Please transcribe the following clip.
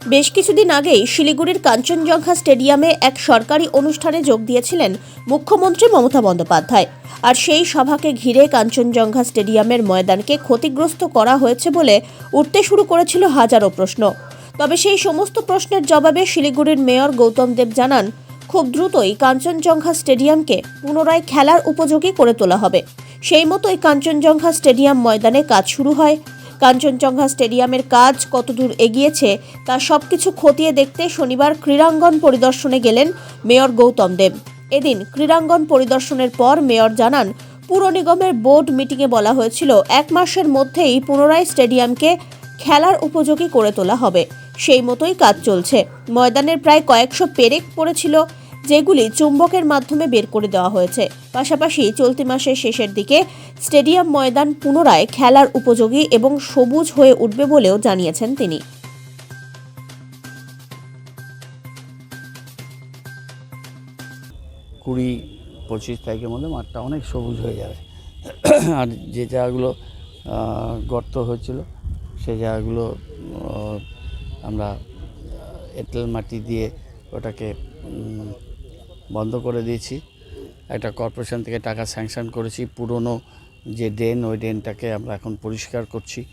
বেশ কিছুদিন আগেই শিলিগুড়ির কাঞ্চনজঙ্ঘা স্টেডিয়ামে এক সরকারি অনুষ্ঠানে যোগ দিয়েছিলেন মুখ্যমন্ত্রী মমতা বন্দ্যোপাধ্যায়। আর সেই সভাকে ঘিরে কাঞ্চনজঙ্ঘা স্টেডিয়ামের ময়দানকে ক্ষতিগ্রস্ত করা হয়েছে বলে উঠতে শুরু করেছিল হাজারো প্রশ্ন। তবে সেই সমস্ত প্রশ্নের জবাবে শিলিগুড়ির মেয়র গৌতম দেব জানান, খুব দ্রুতই কাঞ্চনজঙ্ঘা স্টেডিয়ামকে পুনরায় খেলার উপযোগী করে তোলা হবে। সেই মতোই কাঞ্চনজঙ্ঘা স্টেডিয়াম ময়দানে কাজ শুরু হয় কাঞ্চনজঙ্ঘা স্টেডিয়ামের কাজ কতদূর এগিয়েছে তা সবকিছু খতিয়ে দেখতে শনিবার ক্রীড়াঙ্গন পরিদর্শনে গেলেন মেয়র গৌতম দেব। এদিন ক্রীড়াঙ্গন পরিদর্শনের পর মেয়র জানান, পুর নিগমের বোর্ড মিটিংয়ে বলা হয়েছিল, এক মাসের মধ্যেই পুনরায় স্টেডিয়ামকে খেলার উপযোগী করে তোলা হবে। সেই মতোই কাজ চলছে। ময়দানের প্রায় কয়েকশো পেরেক পড়েছিল যেগুলি চুম্বকের মাধ্যমে বের করে দেওয়া হয়েছে। পাশাপাশি চলতি মাসের শেষের দিকে স্টেডিয়াম ময়দান পুনরায় খেলার উপযোগী এবং সবুজ হয়ে উঠবে বলেও জানিয়েছেন তিনি। কুড়ি, পঁচিশ তারিখের মধ্যে মাঠটা অনেক সবুজ হয়ে যাবে। আর যে জায়গাগুলো গর্ত হয়েছিল সে জায়গাগুলো আমরা এঁটেল মাটি দিয়ে ওটাকে বন্ধ করে দিয়েছি। একটা কর্পোরেশন থেকে টাকা স্যাংশন করেছি। পুরনো যে ড্রেন, ওই ড্রেনটাকে আমরা এখন পরিষ্কার করছি।